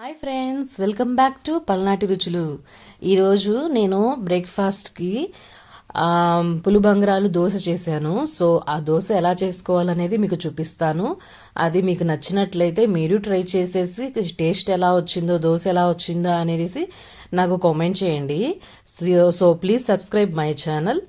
Hi friends welcome back to Palnati Ruchulu. ఈరోజు నేను బ్రేక్ఫాస్ట్కి పులుబంగరాలు దోశ చేశాను. సో ఆ దోశ ఎలా చేసుకోవాలనేది మీకు చూపిస్తాను. అది మీకు నచ్చినట్లయితే మీరు ట్రై చేసేసి టేస్ట్ ఎలా వచ్చిందో దోశ ఎలా వచ్చిందో అనేది నాకు కామెంట్ చేయండి. So please subscribe my channel.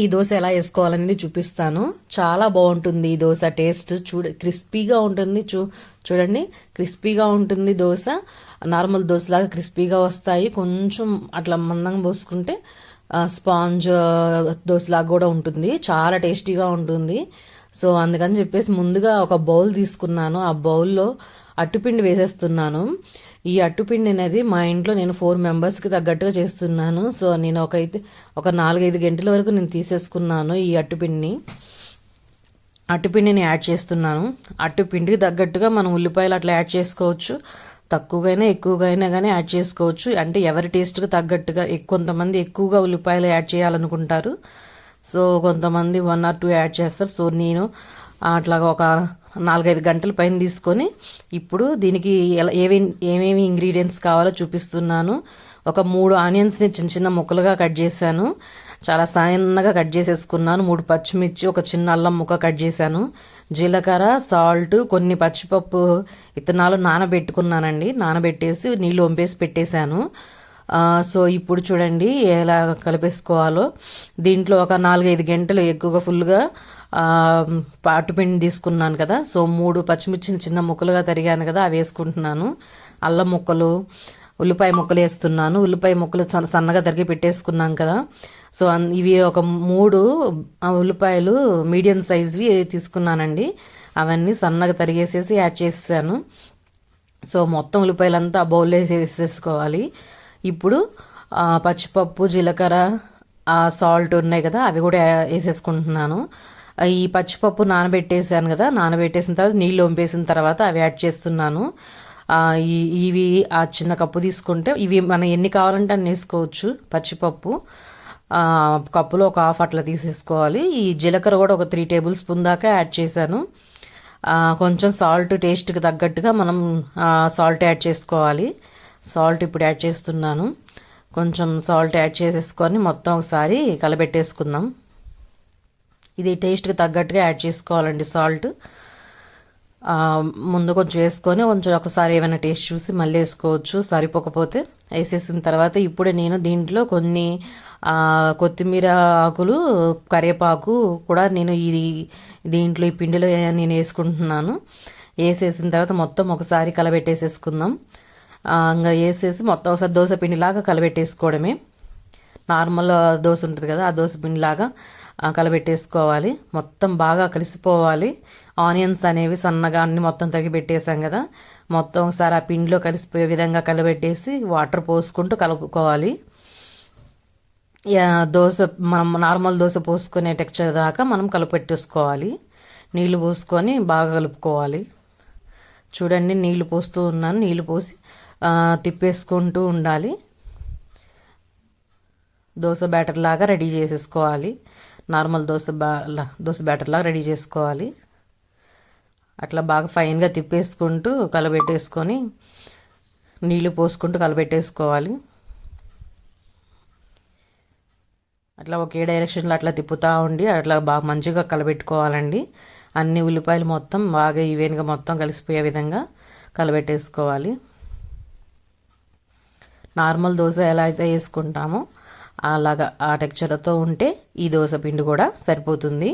ఈ దోశ ఎలా వేసుకోవాలనేది చూపిస్తాను. చాలా బాగుంటుంది ఈ దోశ టేస్ట్. చూడ క్రిస్పీగా ఉంటుంది చూ చూడండి క్రిస్పీగా ఉంటుంది దోశ. నార్మల్ దోశలాగా క్రిస్పీగా వస్తాయి. కొంచెం అట్లా మందంగా పోసుకుంటే స్పాంజ్ దోశలాగా కూడా ఉంటుంది. చాలా టేస్టీగా ఉంటుంది. సో అందుకని చెప్పేసి ముందుగా ఒక బౌల్ తీసుకున్నాను. ఆ బౌల్లో అట్టుపిండి వేసేస్తున్నాను. ఈ అట్టుపిండి అనేది మా ఇంట్లో నేను ఫోర్ మెంబర్స్కి తగ్గట్టుగా చేస్తున్నాను. సో నేను ఒక అయితే ఒక నాలుగైదు గంటల వరకు నేను తీసేసుకున్నాను ఈ అట్టుపిండిని. అట్టుపిండిని యాడ్ చేస్తున్నాను. అట్టుపిండికి తగ్గట్టుగా మనం ఉల్లిపాయలు అట్లా యాడ్ చేసుకోవచ్చు. తక్కువగానే ఎక్కువగా అయినా కానీ యాడ్ చేసుకోవచ్చు. అంటే ఎవరి టేస్ట్కి తగ్గట్టుగా కొంతమంది ఎక్కువగా ఉల్లిపాయలు యాడ్ చేయాలనుకుంటారు. సో కొంతమంది వన్ ఆర్ టూ యాడ్ చేస్తారు. సో నేను అట్లాగా ఒక నాలుగైదు గంటల పైన తీసుకొని ఇప్పుడు దీనికి ఎలా ఏమేమి ఏమేమి ఇంగ్రీడియంట్స్ కావాలో చూపిస్తున్నాను. ఒక మూడు ఆనియన్స్ని చిన్న చిన్న ముక్కలుగా కట్ చేశాను. చాలా సన్నగా కట్ చేసేసుకున్నాను. మూడు పచ్చిమిర్చి ఒక చిన్న అల్లం ముక్క కట్ చేశాను. జీలకర్ర సాల్ట్ కొన్ని పచ్చిపప్పు ఇత్తనాలు నానబెట్టుకున్నానండి. నానబెట్టేసి నీళ్ళు వంపేసి పెట్టేశాను. సో ఇప్పుడు చూడండి ఎలా కలిపేసుకోవాలో. దీంట్లో ఒక నాలుగైదు గంటలు ఎక్కువగా ఫుల్గా పాటుపిండి తీసుకున్నాను కదా. సో మూడు పచ్చిమిర్చిని చిన్న ముక్కలుగా తరిగాను కదా అవి వేసుకుంటున్నాను. అల్లం ముక్కలు ఉల్లిపాయ ముక్కలు వేస్తున్నాను. ఉల్లిపాయ ముక్కలు సన్నగా తరిగి పెట్టేసుకున్నాం కదా. సో ఇవి ఒక మూడు ఉల్లిపాయలు మీడియం సైజ్వి తీసుకున్నానండి. అవన్నీ సన్నగా తరిగేసేసి యాడ్ చేసాను సో మొత్తం ఉల్లిపాయలంతా బౌల్లో వేసేసుకోవాలి. ఇప్పుడు పచ్చిపప్పు జీలకర్ర సాల్ట్ ఉన్నాయి కదా అవి కూడా వేసేసుకుంటున్నాను. ఈ పచ్చిపప్పు నానబెట్టేసాను కదా నానబెట్టేసిన తర్వాత నీళ్ళు వంపేసిన తర్వాత అవి యాడ్ చేస్తున్నాను. ఇవి ఆ చిన్న కప్పు తీసుకుంటే ఇవి మనం ఎన్ని కావాలంటే అన్ని వేసుకోవచ్చు పచ్చిపప్పు. కప్పులో ఒక హాఫ్ అట్లా తీసేసుకోవాలి. ఈ జీలకర్ర కూడా ఒక త్రీ టేబుల్ స్పూన్ దాకా యాడ్ చేశాను. కొంచెం సాల్ట్ టేస్ట్కి తగ్గట్టుగా మనం సాల్ట్ యాడ్ చేసుకోవాలి. సాల్ట్ ఇప్పుడు యాడ్ చేస్తున్నాను. కొంచెం సాల్ట్ యాడ్ చేసేసుకొని మొత్తం ఒకసారి కలబెట్టేసుకుందాం. ఇది టేస్ట్కి తగ్గట్టుగా యాడ్ చేసుకోవాలండి సాల్ట్ ముందు కొంచెం వేసుకొని కొంచెం ఒకసారి ఏమైనా టేస్ట్ చూసి మళ్ళీ వేసుకోవచ్చు సరిపోకపోతే వేసేసిన తర్వాత ఇప్పుడే నేను దీంట్లో కొన్ని కొత్తిమీర ఆకులు కరివేపాకు కూడా నేను ఇది దీంట్లో ఈ పిండిలో నేను వేసుకుంటున్నాను. వేసేసిన తర్వాత మొత్తం ఒకసారి కలబెట్టేసేసుకుందాం. ఇంకా వేసేసి మొత్తం ఒకసారి దోశ పిండిలాగా కలబెట్టేసుకోవడమే. నార్మల్ దోశ ఉంటుంది కదా ఆ దోశ పిండిలాగా. కలబెట్టేసుకోవాలి. మొత్తం బాగా కలిసిపోవాలి. ఆనియన్స్ అనేవి సన్నగా అన్ని మొత్తం తగ్గి పెట్టేసాం కదా. మొత్తం ఒకసారి ఆ పిండిలో కలిసిపోయే విధంగా కలబెట్టేసి వాటర్ పోసుకుంటూ కలుపుకోవాలి. దోశ మనం నార్మల్ దోశ పోసుకునే టెక్చర్ దాకా మనం కలపెట్టేసుకోవాలి. నీళ్ళు పోసుకొని బాగా కలుపుకోవాలి. చూడండి నీళ్ళు పోస్తూ ఉన్నాను. నీళ్ళు పోసి తిప్పేసుకుంటూ ఉండాలి. దోశ బ్యాటర్ లాగా రెడీ చేసేసుకోవాలి. నార్మల్ దోశ బా దోశ బ్యాటర్ రెడీ చేసుకోవాలి. అట్లా బాగా ఫైన్గా తిప్పేసుకుంటూ కలబెట్టేసుకొని నీళ్ళు పోసుకుంటూ కలబెట్టేసుకోవాలి. అట్లా ఒకే డైరెక్షన్లో అట్లా తిప్పుతూ ఉండి అట్లా బాగా మంచిగా కలబెట్టుకోవాలండి. అన్ని ఉల్లిపాయలు మొత్తం బాగా ఈవెన్గా మొత్తం కలిసిపోయే విధంగా కలబెట్టేసుకోవాలి. నార్మల్ దోశ ఎలా అయితే వేసుకుంటామో అలాగా ఆ టెక్చర్తో ఉంటే ఈ దోశ పిండి కూడా సరిపోతుంది.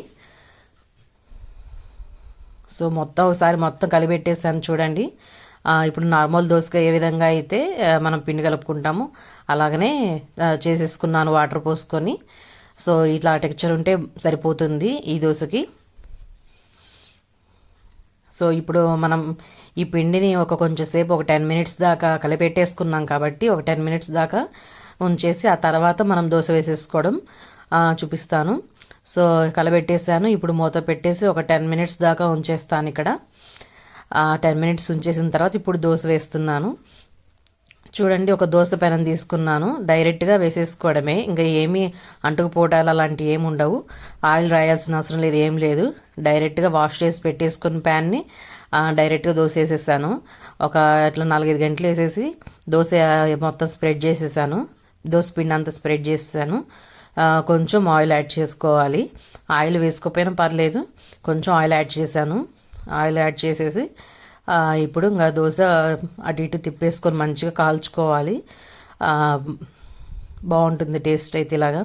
సో మొత్తం ఒకసారి మొత్తం కలిపెట్టేసాను చూడండి. ఇప్పుడు నార్మల్ దోశగా ఏ విధంగా అయితే మనం పిండి కలుపుకుంటామో అలాగనే చేసేసుకున్నాను వాటర్ పోసుకొని. సో ఇట్లా టెక్చర్ ఉంటే సరిపోతుంది ఈ దోశకి. సో ఇప్పుడు మనం ఈ పిండిని ఒక కొంచెం సేపు ఒక టెన్ మినిట్స్ దాకా కలిపెట్టేసుకున్నాం కాబట్టి ఒక టెన్ మినిట్స్ దాకా ఉంచేసి ఆ తర్వాత మనం దోశ వేసేసుకోవడం. చూపిస్తాను. సో కలబెట్టేసాను ఇప్పుడు మూత పెట్టేసి ఒక టెన్ మినిట్స్ దాకా ఉంచేస్తాను ఇక్కడ. టెన్ మినిట్స్ ఉంచేసిన తర్వాత ఇప్పుడు దోశ వేస్తున్నాను. చూడండి ఒక దోశ పెనం తీసుకున్నాను. డైరెక్ట్గా వేసేసుకోవడమే. ఇంకా ఏమీ అంటుకుపోవటాలు అలాంటివి ఏమి ఉండవు. ఆయిల్ రాయాల్సిన అవసరం లేదు ఏం లేదు. డైరెక్ట్గా వాష్ చేసి పెట్టేసుకున్న ప్యాన్ని డైరెక్ట్గా దోశ వేసేసాను. ఒక ఇట్లా నాలుగైదు గంటలు వేసేసి దోశ మొత్తం స్ప్రెడ్ చేసేసాను. దోశ పిండి అంతా స్ప్రెడ్ చేసేసాను. కొంచెం ఆయిల్ యాడ్ చేసుకోవాలి. ఆయిల్ వేసుకోకపోయినా పర్లేదు. కొంచెం ఆయిల్ యాడ్ చేశాను. ఆయిల్ యాడ్ చేసేసి ఇప్పుడు ఇంకా దోశ అటు ఇటు తిప్పేసుకొని మంచిగా కాల్చుకోవాలి. బాగుంటుంది టేస్ట్ అయితే ఇలాగా.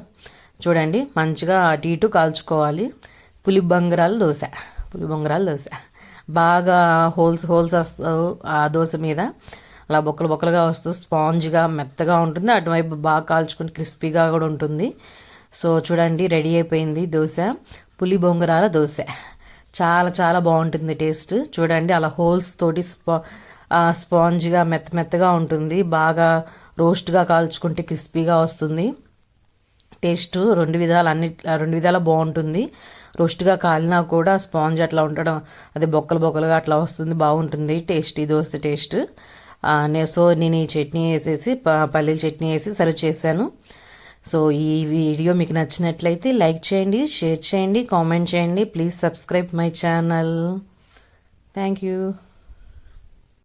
చూడండి మంచిగా అటు ఇటు కాల్చుకోవాలి. పులి బంగరాల దోశ పులి బొంగరాలు దోశ. బాగా హోల్స్ హోల్స్ వస్తావు ఆ దోశ మీద. అలా బొక్కలు బొక్కలుగా వస్తూ స్పాంజ్గా మెత్తగా ఉంటుంది. అటువైపు బాగా కాల్చుకుని క్రిస్పీగా కూడా ఉంటుంది. సో చూడండి రెడీ అయిపోయింది దోశ. పులి బొంగరాల దోశ. చాలా చాలా బాగుంటుంది టేస్ట్. చూడండి అలా హోల్స్ తోటి స్పా స్పాంజ్గా మెత్త మెత్తగా ఉంటుంది. బాగా రోస్ట్గా కాల్చుకుంటే క్రిస్పీగా వస్తుంది. టేస్ట్ రెండు విధాలు అన్ని రెండు విధాల బాగుంటుంది. రోస్ట్గా కాలినా కూడా స్పాంజ్ అట్లా ఉండడం అదే బొక్కలు బొక్కలుగా అట్లా వస్తుంది. బాగుంటుంది టేస్ట్ ఈ దోశ టేస్ట్. సో నేను ఈ చట్నీ వేసేసి పల్లీల చట్నీ వేసి సర్వ్ చేశాను. సో ఈ వీడియో మీకు నచ్చినట్లయితే లైక్ చేయండి షేర్ చేయండి కామెంట్ చేయండి. Please subscribe my channel. Thank you.